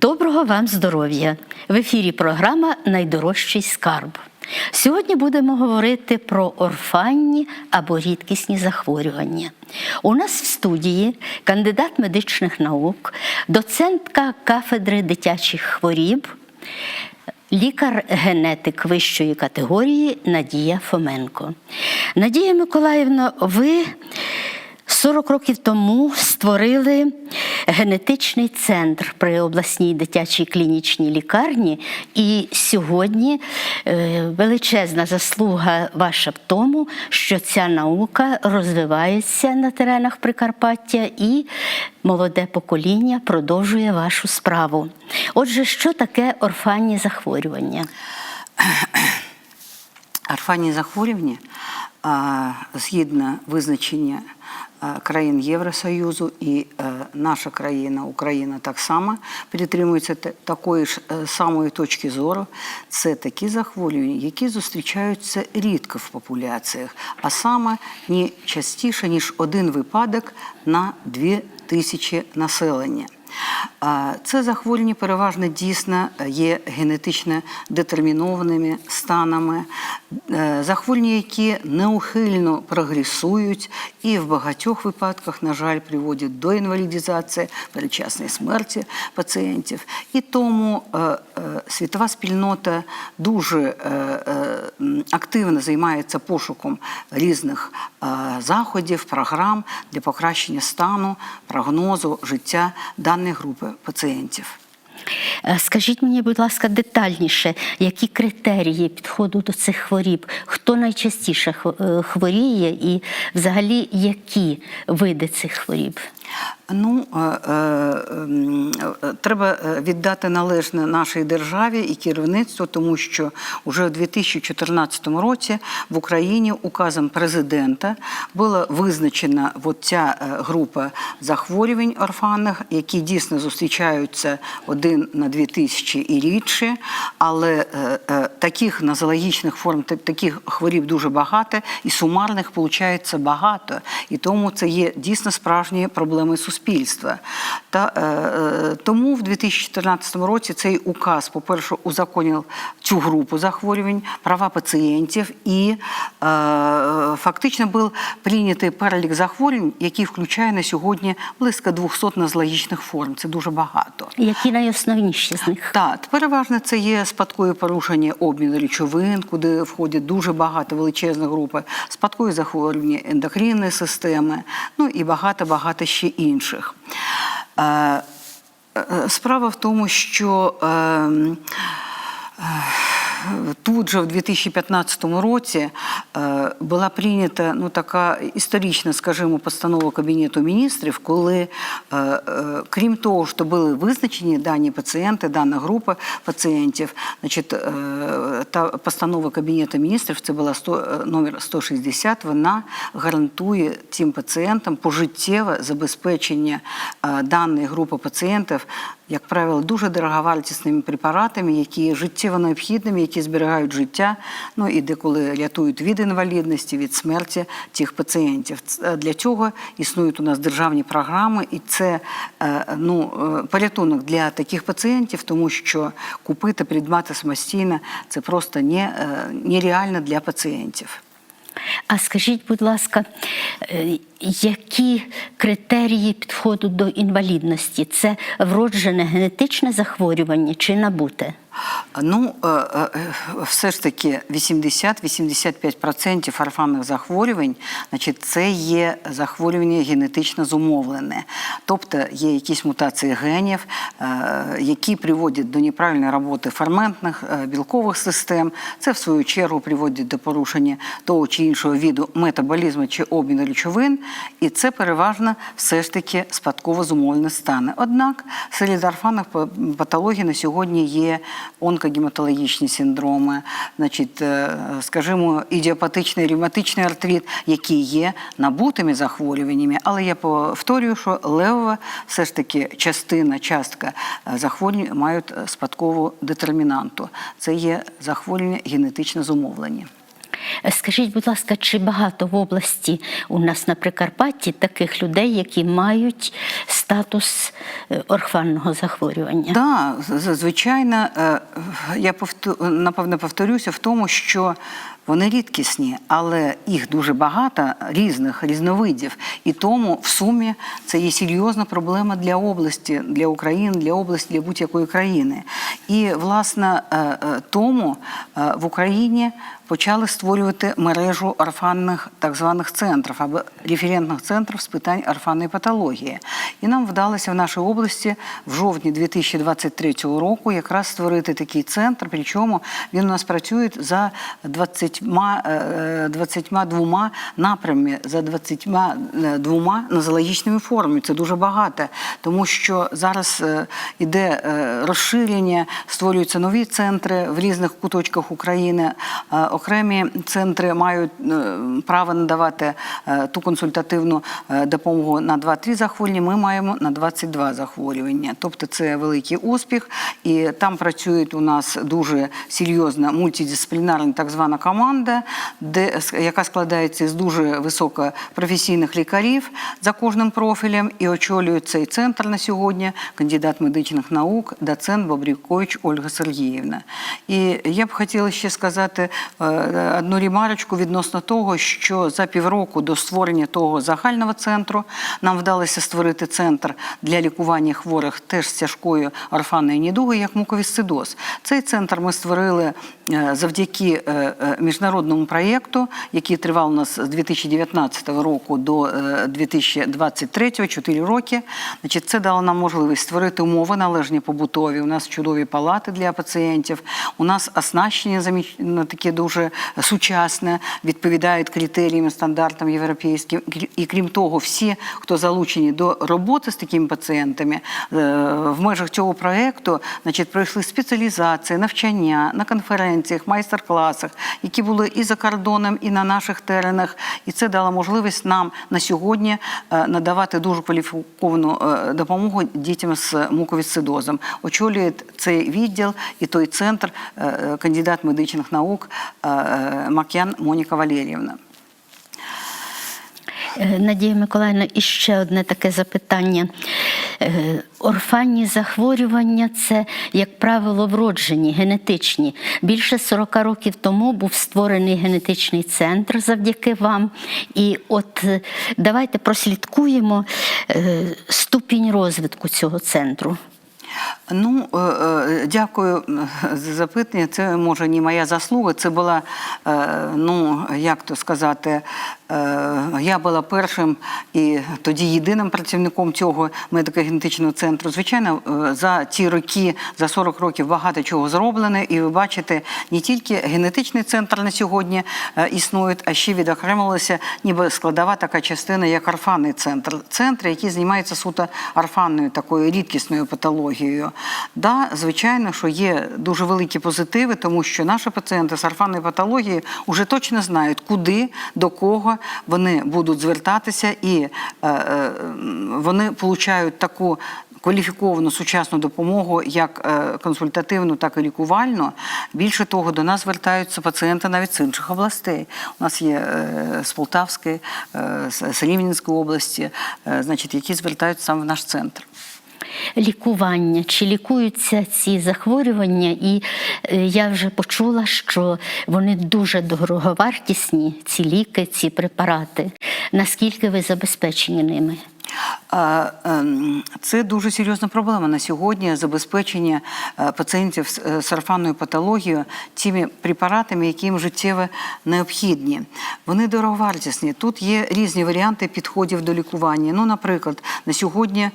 Доброго вам здоров'я! В ефірі програма Найдорожчий скарб. Сьогодні будемо говорити про орфанні або рідкісні захворювання. У нас в студії кандидат медичних наук, доцентка кафедри дитячих хворіб, лікар-генетик вищої категорії Надія Фоменко. Надія Миколаївна, ви 40 років тому створили генетичний центр при обласній дитячій клінічній лікарні, і сьогодні е, величезна заслуга ваша в тому, що ця наука розвивається на теренах Прикарпаття і молоде покоління продовжує вашу справу. Отже, що таке орфанні захворювання? Орфанні захворювання згідно визначення країн Євросоюзу і е, наша країна, Україна так само підтримується такої ж е, самої точки зору. Це такі захворювання, які зустрічаються рідко в популяціях, а саме не частіше, ніж один випадок на дві тисячі населення. Це захворювання переважно дійсно є генетично детермінованими станами, е, захворювання, які неухильно прогресують і в багатьох випадках, на жаль, приводять до інвалідізації, передчасної смерті пацієнтів. І тому е, е, світова спільнота дуже е, е, активно займається пошуком різних е, заходів, програм для покращення стану, прогнозу життя даної групи пацієнтів. Е, Скажіть мені, будь ласка, детальніше, які критерії підходу до цих хворіб, хто найчастіше е, хворіє, і взагалі які види цих хворіб? Ну, е, е, м, е, треба е, віддати належне нашій державі і керівництву, тому що вже у 2014 році в Україні указом президента була визначена от ця група захворювань орфанних, які дійсно зустрічаються один на дві тисячі і рідше, але таких нозологічних форм, таких хворіб дуже багато, і сумарних виходить багато. І тому це є дійсно справжні проблеми суспільства. Та, е, е, тому в 2014 році цей указ, по-перше, узаконив цю групу захворювань, права пацієнтів, і е, фактично був прийнятий перелік захворювань, який включає на сьогодні близько 200 нозологічних форм. Це дуже багато. Які найосновніші з них? Так, переважно це є спадкові порушення обміну речовин, куди входять дуже багато величезна група, спадкові захворювання ендокринної системи, ну і багато-багато ще інших. Е, е, Справа в тому, що ем, Тут же в 2015 році е, була прийнята ну, така історична, скажімо, постанова Кабінету міністрів, коли, е, е, крім того, що були визначені дані пацієнти, дана група пацієнтів, значить, та постанова Кабінету міністрів, це була 100, е, номер 160, вона гарантує цим пацієнтам пожиттєве забезпечення даної групи пацієнтів як правило, дуже дороговартісними препаратами, які життєво необхідними, які зберігають життя, ну і деколи рятують від інвалідності, від смерті цих пацієнтів. Для цього існують у нас державні програми, і це е, ну, е, порятунок для таких пацієнтів, тому що купити, придбати самостійно це просто е, нереально для пацієнтів. А скажіть, будь ласка, е, які критерії підходу до інвалідності? Це вроджене генетичне захворювання чи набуте? Ну, е, е, все ж таки 80-85% орфанних захворювань, значить, це є захворювання генетично зумовлене. Тобто є якісь мутації генів, е, які приводять до неправильної роботи ферментних е, білкових систем. Це, в свою чергу, приводить до порушення того чи іншого віду метаболізму чи обміну речовин, і це переважно все ж таки спадково зумовлені стани. Однак серед орфанних патологій на сьогодні є онкогематологічні синдроми, значить, е, скажімо, ідіопатичний ревматичний артрит, які є набутими захворюваннями. Але я повторюю, що левова все ж таки частина, частка е, захворювань мають е, спадкову детермінанту. Це є захворювання генетично зумовлені. Скажіть, будь ласка, чи багато в області у нас на Прикарпатті таких людей, які мають статус е, орфанного захворювання? Да, з- з- звичайно, е, я повту- напевно повторюся в тому, що вони рідкісні, але їх дуже багато різних різновидів. І тому в сумі це є серйозна проблема для області, для України, для області, для будь-якої країни. І власне е, тому в Україні почали створювати мережу орфанних так званих центрів або референтних центрів з питань орфанної патології. І нам вдалося в нашій області в жовтні 2023 року якраз створити такий центр. Причому він у нас працює за 20, е, 22 напрямами, за 22 нозологічними формами. Це дуже багато, тому що зараз е, іде е, розширення, створюються нові центри в різних куточках України. Окремі центри мають е, право надавати е, ту консультативну е, допомогу на 2-3 захворювання. Ми маємо на 22 захворювання. Тобто це великий успіх, і там працює у нас дуже серйозна мультидисциплінарна так звана команда, де яка складається з дуже високопрофесійних лікарів за кожним профілем, і очолює цей центр на сьогодні кандидат медичних наук, доцент Бобрікович Ольга Сергіївна. І я б хотіла ще сказати одну ремарочку відносно того, що за півроку до створення того загального центру нам вдалося створити центр для лікування хворих теж з тяжкою орфанною недугою, як муковісцидоз. Цей центр ми створили е, завдяки е, е, міжнародному проєкту, який тривав у нас з 2019 року до е, 2023, 4 роки. Значить, це дало нам можливість створити умови належні побутові. У нас чудові палати для пацієнтів. У нас оснащення заміч- ну, таке дуже сучасне, відповідають критеріям, стандартам європейським. І крім того, всі, хто залучені до роботи з такими пацієнтами, е, в межах цього проєкту, значить, пройшли спеціалізації, навчання на конференціях, майстер-класах, які були і за кордоном, і на наших теренах. І це дало можливість нам на сьогодні е, надавати дуже кваліфіковану е, допомогу дітям з муковісцидозом. Очолює цей відділ і той центр кандидат медичних наук Мак'ян Моніка Валеріївна. Е, Надія Миколаївна, і ще одне таке запитання. Е, Орфанні захворювання це, як правило, вроджені, генетичні. Більше 40 років тому був створений генетичний центр завдяки вам. І от е, давайте прослідкуємо е, ступінь розвитку цього центру. Ну, е, е, дякую е, за запитання. Це може не моя заслуга. Це була, ну як то сказати, я була першим і тоді єдиним працівником цього медико-генетичного центру. Звичайно, е, за ті роки, за 40 років багато чого зроблено, і ви бачите, не тільки генетичний центр на сьогодні е, існує, а ще відокремилася ніби складова така частина, як орфанний центр. Центр, який займається суто орфанною такою рідкісною патологією. Да, звичайно, що є дуже великі позитиви, тому що наші пацієнти з орфанною патологією вже точно знають, куди, до кого вони будуть звертатися, і е, е, вони отримують таку кваліфіковану сучасну допомогу, як е, консультативну, так і лікувальну. Більше того, до нас звертаються пацієнти навіть з інших областей. У нас є з Полтавської, з Рівненської області, значить, які звертаються саме в наш центр. Лікування, чи лікуються ці захворювання, і е, я вже почула, що вони дуже дороговартісні, ці ліки, ці препарати. Наскільки ви забезпечені ними? Ем, Це дуже серйозна проблема на сьогодні забезпечення е, пацієнтів з е, сарафанною патологією тими препаратами, які їм життєво необхідні. Вони дороговартісні. Тут є різні варіанти підходів до лікування. Ну, наприклад, на сьогодні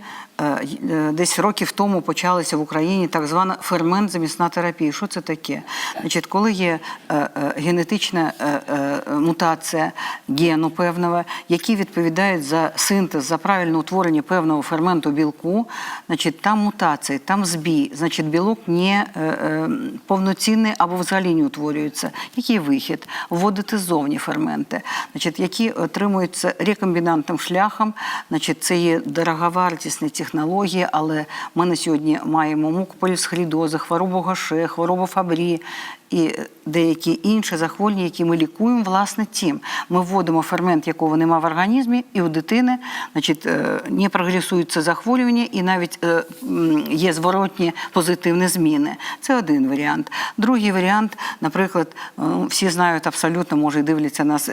десь років тому почалася в Україні так звана фермент-замісна терапія. Що це таке? Значить, коли є е, е, генетична е, е, мутація гену певного, який відповідає за синтез, за правильне утворення певного ферменту білку, значить, там мутація, там збій, значить, білок не е, е, повноцінний або взагалі не утворюється. Який вихід? Вводити ззовні ферменти, значить, які отримуються рекомбінантним шляхом, значить, це є дороговартісні технології, але ми на сьогодні маємо мукополісхрідози, хворобу Гаше, хворобу Фабрі. І деякі інші захворювання, які ми лікуємо власне тим. Ми вводимо фермент, якого немає в організмі, і у дитини значить, е, не прогресують це захворювання, і навіть е, є зворотні позитивні зміни. Це один варіант. Другий варіант, наприклад, е, всі знають абсолютно, може, і дивляться нас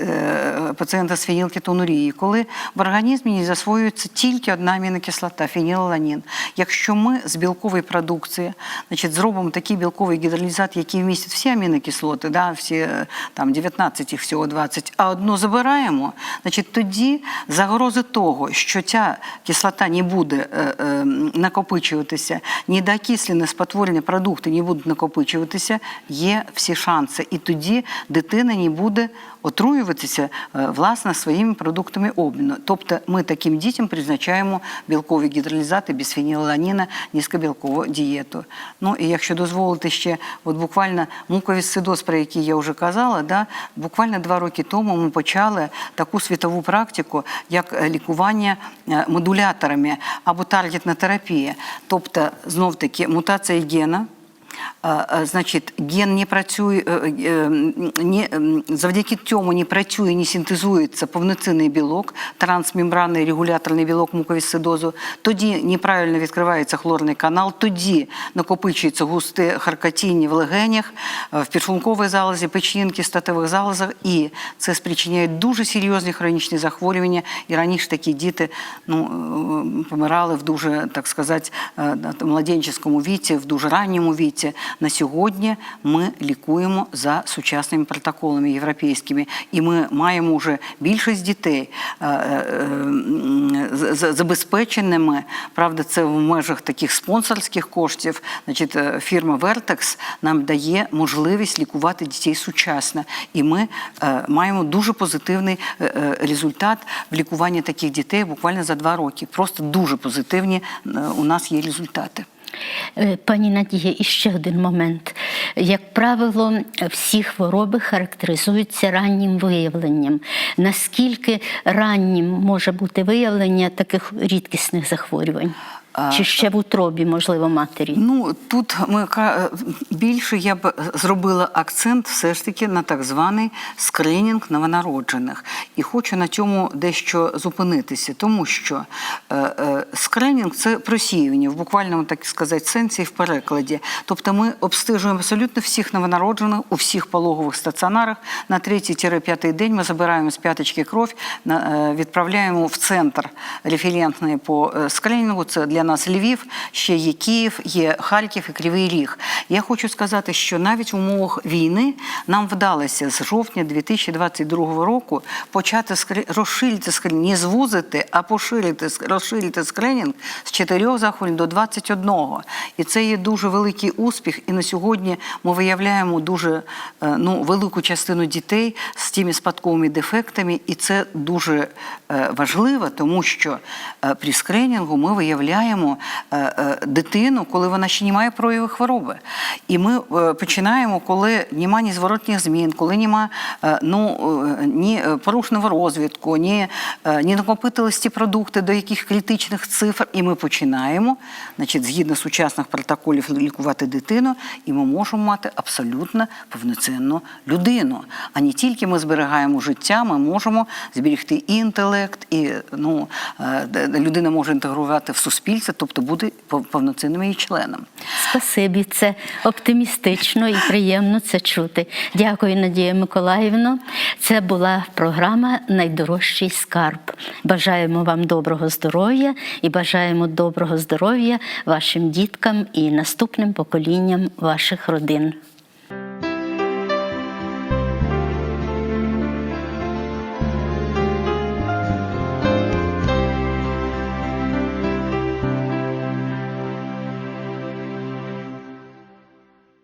пацієнта з фенілкетонурії, коли в організмі не засвоюється тільки одна амінокислота фенілаланін. Якщо ми з білкової продукції значить, зробимо такий білковий гідролізат, який вмістить всі амінокислоти, да, всі е, там 19 їх всього 20, а одну забираємо, значить, тоді загрози того, що ця кислота не буде е, е, накопичуватися, недоокислене спотворені продукти не будуть накопичуватися, є всі шанси. І тоді дитина не буде отруюватися е, власне своїми продуктами обміну. Тобто ми таким дітям призначаємо білкові гідролізати, бісфенілаланіна, низькобілкову дієту. Ну і якщо дозволити ще, от буквально муковісцидоз, про який я вже казала, да, буквально два роки тому ми почали таку світову практику, як е, лікування е, модуляторами або таргетна терапія. Тобто, знов таки, мутація гена. Значить, ген не працює, е, е, не, ем, завдяки цьому не працює, не синтезується повноцінний білок, трансмембранний регуляторний білок муковісцидозу, тоді неправильно відкривається хлорний канал, тоді накопичується густе харкотіння в легенях, е, в підшлунковій залозі, печінки, статевих залозах, і це спричиняє дуже серйозні хронічні захворювання. І раніше такі діти ну, е, помирали в дуже, так сказати, е, младенческому віці, в дуже ранньому віці. На сьогодні ми лікуємо за сучасними протоколами європейськими, і ми маємо вже більшість дітей е, е, забезпеченими. Правда, це в межах таких спонсорських коштів. Значить, е, фірма Vertex нам дає можливість лікувати дітей сучасно, і ми маємо дуже позитивний результат в лікуванні таких дітей буквально за два роки. Просто дуже позитивні у нас є результати. Е, Пані Надія, і ще один момент. Як правило, всі хвороби характеризуються раннім виявленням. Наскільки раннім може бути виявлення таких рідкісних захворювань? Чи ще в утробі, можливо, матері? Ну тут ми більше я б зробила акцент все ж таки на так званий скринінг новонароджених. І хочу на цьому дещо зупинитися, тому що е, е, скринінг це просіювання в буквальному так сказати сенсі і в перекладі. Тобто ми обстежуємо абсолютно всіх новонароджених у всіх пологових стаціонарах. На третій-п'ятий день ми забираємо з п'яточки кров, е, відправляємо в центр референтний по е, скринінгу. Це для нас Львів, ще є Київ, є Харків і Кривий Ріг. Я хочу сказати, що навіть в умовах війни нам вдалося з жовтня 2022 року почати скри- розширити скринінг, не звузити, а поширити, розширити скринінг з 4 захворювань до 21. І це є дуже великий успіх. І на сьогодні ми виявляємо дуже е, ну, велику частину дітей з тими спадковими дефектами, і це дуже е, важливо, тому що е, при скринінгу ми виявляємо е, е, дитину, коли вона ще не має проявів хвороби. І ми е, починаємо, коли немає ні зворотних змін, коли немає е, ну, ні порушеного розвитку, ні, ні накопитились ті продукти до яких критичних цифр. І ми починаємо, значить, згідно сучасних протоколів, лікувати дитину, і ми можемо мати абсолютно повноцінну людину. А не тільки ми зберігаємо життя, ми можемо зберегти і інтелект, і ну, людина може інтегрувати в суспільство, тобто бути пов- повноцінним її членом. Спасибі, це оптимістично і приємно це чути. Дякую, Надія Миколаївна. Це була програма Найдорожчий скарб. Бажаємо вам доброго здоров'я і бажаємо доброго здоров'я вашим діткам і наступним поколінням ваших родин.